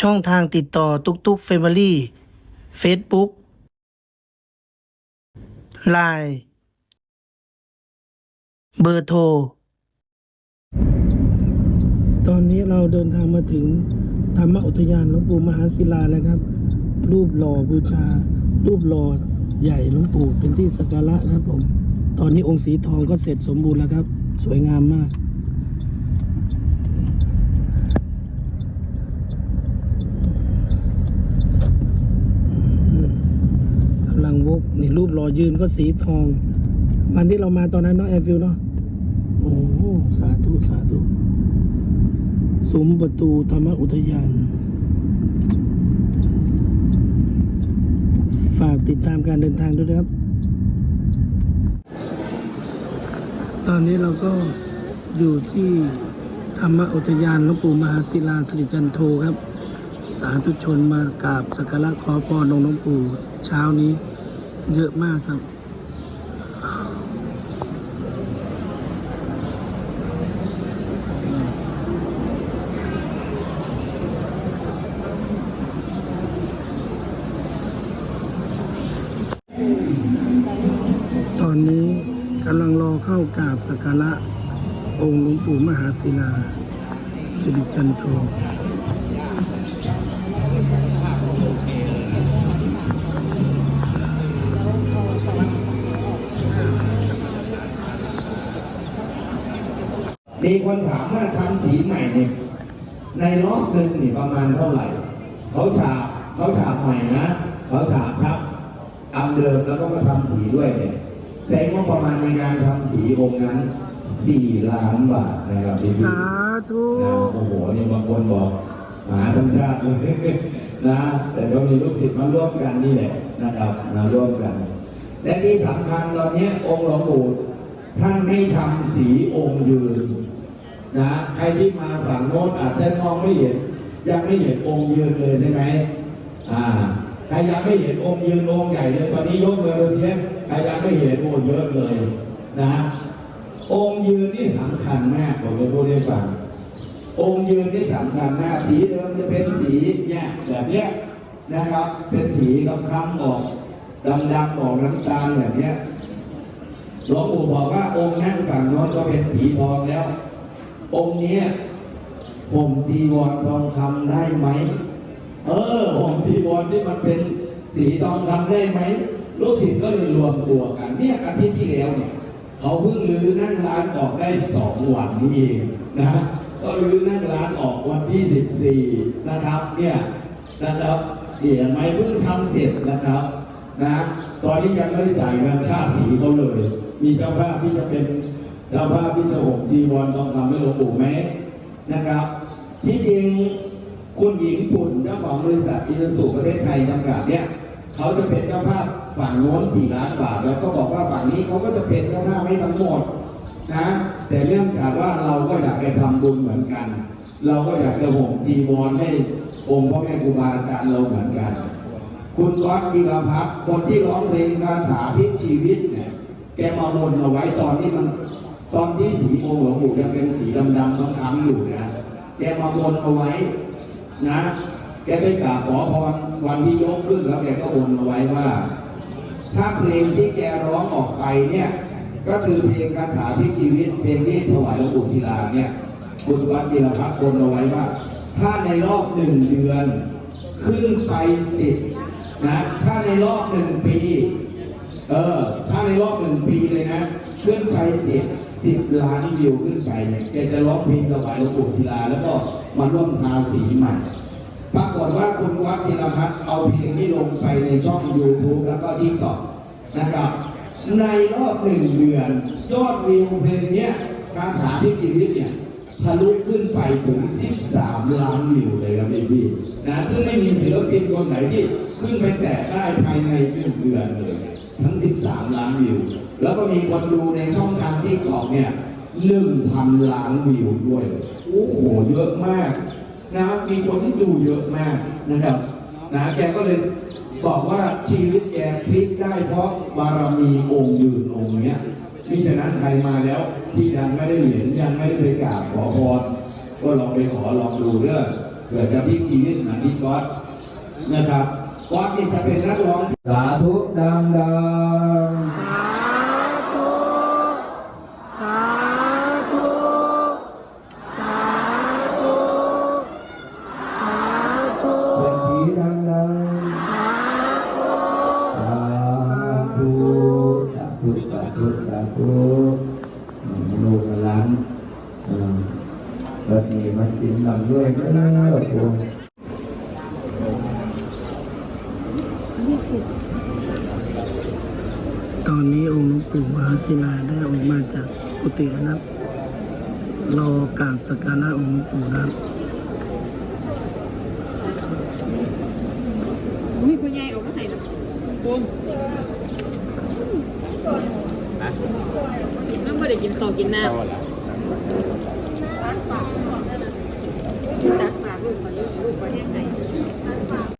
ช่องทางติดต่อตุกตุกเฟมิลี่เฟซบุ๊กไลน์เบอร์โทร ตอนนี้เราเดินทางมาถึงธรรมอุทยานหลวงปู่มหาศิลาแล้วครับ รูปหล่อบูชา รูปหล่อใหญ่หลวงปู่เป็นที่สักการะครับผม ตอนนี้องค์สีทองก็เสร็จสมบูรณ์แล้วครับ สวยงามมาก กำลังวก นี่รูปหล่อยืนก็สีทอง วันที่เรามาตอนนั้นเนาะแอนฟิลเนาะโอ้สาธุ สาธุซุ้มประตูธรรมอุทยาน ฝากติดตามการเดินทางด้วยนะครับ ตอนนี้เราก็อยู่ที่ธรรมอุทยานหลวงปู่มหาศิลาสิริจันโทครับ สาธุชนมากราบสักการะขอพรหลวงปู่เช้านี้ เยอะมากครับ ตอนนี้กำลังรอเข้ากราบสักการะองค์หลวงปู่มหาศิลาสิริจันโท มีคนถามว่าทำสีใหม่เนี่ยในรอบหนึ่งนี่ประมาณเท่าไหร่ เขาฉาบเขาฉาบใหม่นะ เขาฉาบครับอันเดิมแล้วก็มาทำสีด้วยเนี่ยใช้งบประมาณในการทำสีองค์นั้น4ล้านบาทนะครับพี่สาธุนะโอ้โหนี่บางคนบอกมหาธรรมชาติเลยนะแต่ก็มีลูกศิษย์มาร่วมกันนี่แหละนะครับมาร่วมกัน และที่สำคัญตอนนี้องค์หลวงปู่ท่านไม่ทำสีองค์ยืน นะใครที่มาฝั่งโน้นอาจจะมองไม่เห็น ยังไม่เห็นองค์ยืนเลยใช่ไหมอ่าใครยังไม่เห็นองค์ยืนองค์ใหญ่เลยตอนนี้ยกมือเลยใครยังไม่เห็นโอ้เยอะเลยนะองค์ยืนนี่สำคัญมากผมจะพูดให้ฟังองค์ยืนนี่สำคัญมากสีเดิมจะเป็นสีเนี่ยแบบเนี้ยนะครับ เป็นสีคำๆออกดำๆออกน้ำตาลแบบเนี้ยหลวงปู่บอกว่าองค์นั่งฝั่งโน้นก็เป็นสีทองแล้ว องค์นี้ผมจีวรทองคำได้ไหม เออผมจีวรที่มันเป็นสีทองคำได้ไหมลูกศิษย์ก็เลยรวมตัวกัน เนี่ยอาทิตย์ที่แล้วเนี่ยเขาเพิ่งรื้อนั่งร้านออกได้สองวันนี้เองนะก็รื้อนั่งร้านออกวันที่สิบสี่นะครับ เนี่ยนะครับเดี๋ยวไม่เพิ่งทำเสร็จนะครับนะตอนนี้ยังไม่ได้จ่ายเงินค่าสีเขาเลย มีเจ้าภาพที่จะเป็น เจ้าภาพที่จะห่มจีวรทองคำให้หลวงปู่ไหมนะครับ ที่จริงคุณหญิงปุ่นเจ้าของบริษัทอินสุประเทศไทยจำกัดเนี่ยเขาจะเป็นเจ้าภาพฝั่งโน้นสี่ล้านบาท แล้วก็บอกว่าฝั่งนี้เขาก็จะเป็นเจ้าภาพให้ทั้งหมดนะแต่เรื่องจากว่าเราก็อยากจะทำบุญเหมือนกัน เราก็อยากจะห่มจีวรให้องค์พ่อแม่ครูบาอาจารย์เราเหมือนกัน คุณก๊อตจิรพัฒน์คนที่ร้องเพลงคาถาพลิกชีวิตเนี่ยแกมาบนเอาไว้ตอนที่มัน ตอนที่สีองค์หลวงปู่ยังเป็นสีดำๆค้ำๆอยู่นะแกมาบนเอาไว้นะ แกไปกราบขอพรวันที่ยกขึ้นแล้วแกก็บนเอาไว้ว่า ถ้าเพลงที่แกร้องออกไปเนี่ย ก็คือเพลงคาถาพลิชีวิตเพลงที่ถวายหลวงปู่ศิลาเนี่ยคุณวัดกีรพัฒน์บนเอาไว้ว่า ถ้าในรอบหนึ่งเดือนขึ้นไปติดนะ ถ้าในรอบหนึ่งปี เออ ถ้าในรอบหนึ่งปีเลยนะ ขึ้นไปติด สิบล้านวิวขึ้นไปเนี่ยแกจะร้องเพลงถวายหลวงปู่ศิลาแล้วก็มาร่วมทาสีใหม่ปรากฏว่าคุณวัดศิลพัฒน์เอาเพลงนี้ลงไปในช่อง YouTube แล้วก็ทิกตอกนะครับ ในรอบหนึ่งเดือน ยอดวิวเพลงเนี้ยคาถาที่ชีวิตเนี่ยทะลุขึ้นไปถึง 13 ล้านวิวเลยครับพี่ๆนะซึ่งไม่มีศิลปินคนไหนที่ขึ้นไปแตะได้ภายในหนึ่งเดือนเลย ทั้ง 13 ล้านวิว แล้วก็มีคนดูในช่องทางที่ตอกเนี่ย1,000ล้านวิวด้วย โอ้โห เยอะมากนะมีคนที่ดูเยอะมากนะครับนะแกก็เลยบอกว่าชีวิตแกพลิกได้เพราะบารมีองค์ยืนองค์เนี้ยมิฉะนั้นใครมาแล้วที่ยังไม่ได้เห็นยังไม่ได้ไปกราบขอพรก็ลองไปขอลองดูเรื่องเกิดจะพลิกชีวิตหมือนพี่ก๊อตนะครับ ก๊อตนี่จะเป็นนักร้องสาธุดังดังสาธุสาธุสาธุสาธุเป็นผีดังดังสาธุสาธุสาธุสาธุสาธุอืมลูกหลานเอืมบัดนี้มันสินลำด้วยก็แล้วพวง ตอนนี้องค์หลวงปู่มหาศิลาได้ออกมาจากกุฏิแล้วนะครับรอกราบสักการะองค์หลวงปู่นะครับมีคนใหญ่ออกมาให้นะปุ้มแล้วไม่ได้กินข้าวกินน้ำตักปากลูกคนนี้ลูกคนแห้งไหนเล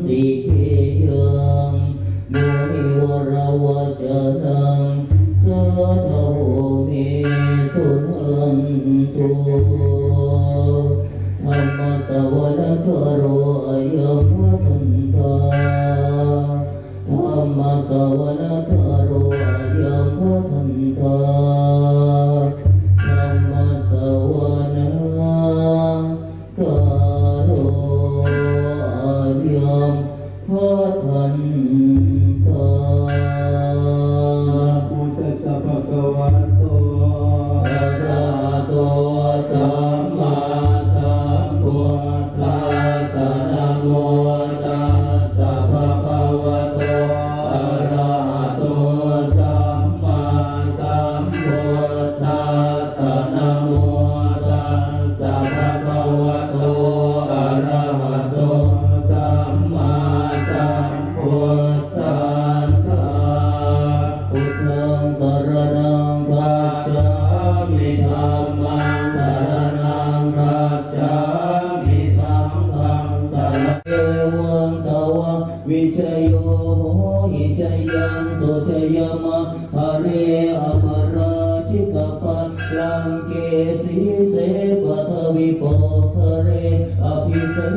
สั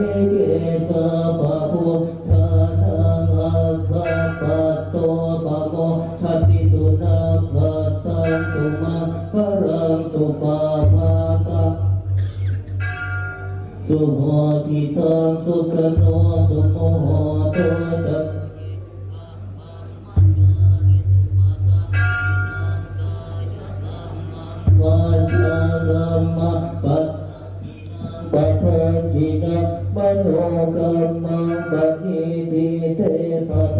ภิเสเกสะปะพุทานังอัคคปัตโตปะโมทัติสุนัขตังสุมาพรังสุปาปาตาสุโหทิตังสุขโนสุโมโหโตจัก โลกัมมังปัจญิทิเตปัต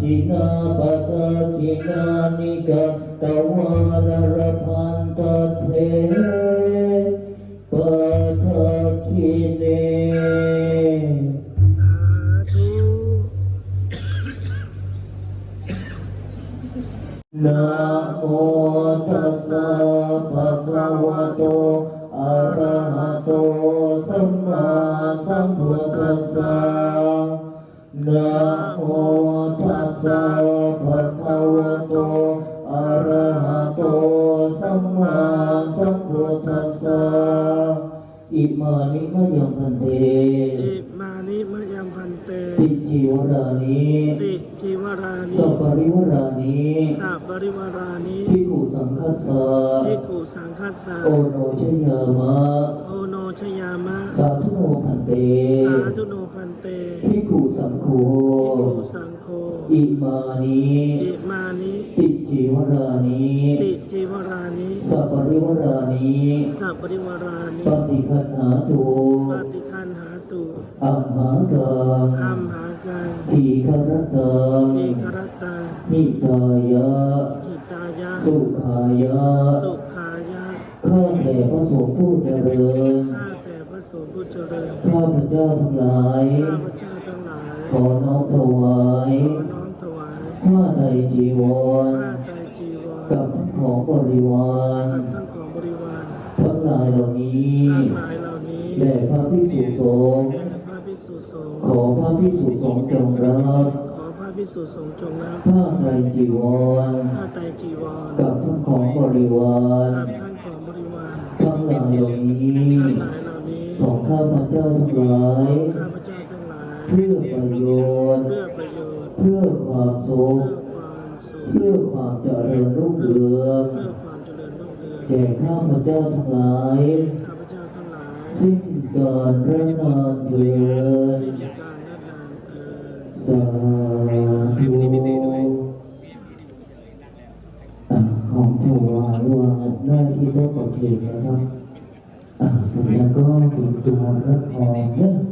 จินาปัตจินานิกะตวานรพัะนะโมตัสสะภะคะวะโตอะระหะโตสัมมาสัมพุทธัสสะอิมานิมะยังพันเตอิมานิมะยังพันเต ติจีวรานิติจีวรานิสัปปริวรานิสัปริวารานิภิกขุสังคัสสะภิกขุสังคัสสะโอโนชยามะโอโนชยามะ สาธุโนพันเต สาธุโนพันเตภิ กขุสังโฆภิกขุสังโฆอิมานิอิมานิติจีวรานิติจีวรานิสัปปริวรานิสัปริวารานิปฏิคันหาตุปฏิคันหาตุอัมหากังอัมหากังทีครตังทีครตังหิตายะหิตายะสุขายะสุขายะข้าแต่พระสงฆ์ผู้เจริญข้าแต่พระสงฆ์ผู้เจริญข้าพเจ้าทั้งหลายข้าพเจ้าทั้งหลาย ขอน้อมถวายขอน้อมถวายผ้าไตรจีวรผ้าไตรจีวรกับทั้งของบริวารกับทั้งของบริวารทั้งหลายเหล่านี้ทั้งหลายเหล่านี้แด่พระภิกษุสงฆ์แด่พระภิกษุสงฆ์ขอพระภิกษุสงฆ์จงรับขอพระภิกษุสงฆ์จงรับผ้าไตรจีวรผ้าไตรจีวร กับทั้งของบริวารกับทั้งของบริวารทั้งหลายเหล่านี้ทั้งหลายเหล่านี้ ของข้าพเจ้าทั้งหลายข้าพ เจ้าทั้งหลายเพื่อประโยชน์เพื่อประโยชน์ เพื่อความสุขเพื่อความสุขเพื่อความเจริญรุ่งเรืองเพื่อความเจริญรุ่งเรืองแก่ข้าพเจ้าทั้งหลายข้าพเจ้าทั้งหลายสิ้นการระนานเถิดสิ้นการนัดนานเถิดสาธุอะของถวายวางหน้าที่โต๊ะประเคนนะครับ อะเสร็จแล้วก็ติดตัวรับพรเนอะย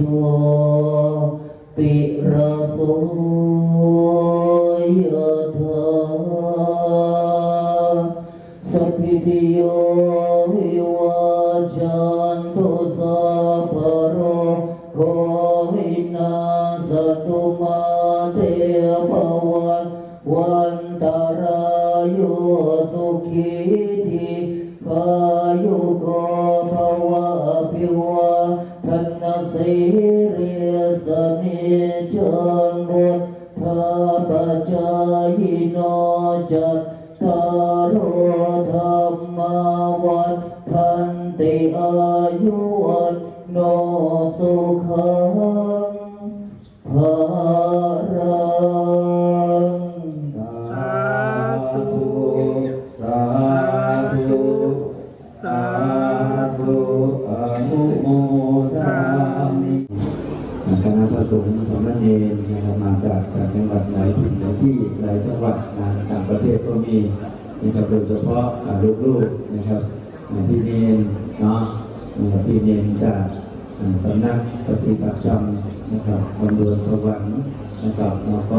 โชติราโสยธาสัพพิติโยวิวัจันตุสัพพะโรโควินาสตุมาเตภวันวันตารายโยสุขีทีขายุโก โดยเฉพาะลูกๆนะครับพี่เนนเนาะพี่เนนจากสำนักปฏิบัติธรรมนะครับบำเรอสวรรค์นะครับแล้วก็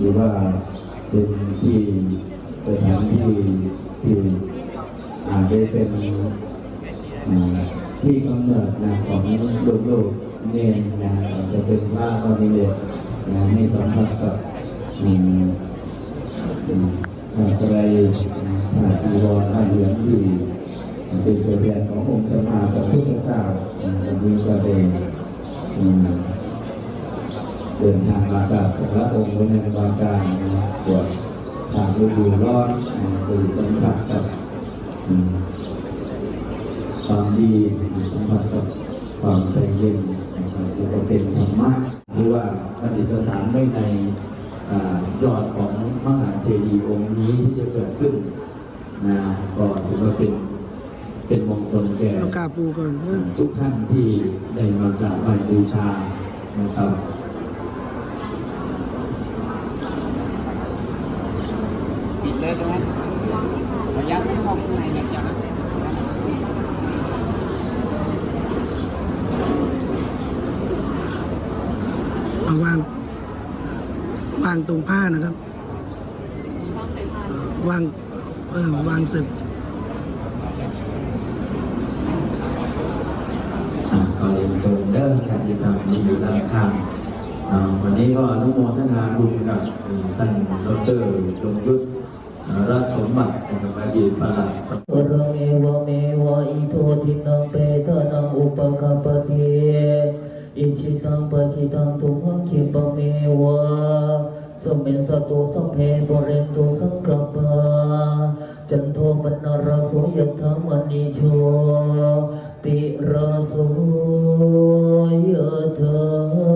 ถือว่าเป็นที่สถานที่ที่ได้เป็นที่กำเนิดนะของลูกลูกๆเนนนะจะเป็นพระตอนนี้เลยนะให้สัมผัสกับ อืมอืมผ้าไตรผ้าจีวรผ้าเหลืองที่เป็นตัวแทนขององค์สมมาสัมพุทธเจ้าอันนี้ก็ได้อืมเดินทางมากราบสักการะองค์พระแม่บาการตรวจทางฤดูร้อนนะโดสัมผัสกับความดีสัมผัสกับความใจเย็นนะครับแล้วก็เป็นธรรมะที่ว่าปฏิสถานไว้ในยอดของ มหาเจดีย์องค์นี้ที่จะเกิดขึ้นนะก็ถือว่าเป็นเป็นมงคลแก่เอากราบปูก่อนเออทุกท่านที่ได้มากราบไหว้บูชานะครับปิดเลยตรงนั้นระยะไม่พอข้างในนะจ๊ะเอาวางวางตรงผ้านะครับ วางเออวางศึกเรีนเชิญเด้อการยินดีมีอยู่ด้านข้างวันนี้ก็อนุโมทนาบุญกับท่านดรยงยุทธราชสมบัตินะครับอดีตประหลัดอเมวเมวอิโททินังเปตนังอุปกาปฏิอิชิตังปชิตังทุมังคิปเมวา สมิมสตูสมเพบริเตุสังกัปจันโทปนารสุยธรรมนิโชติราสุยธรร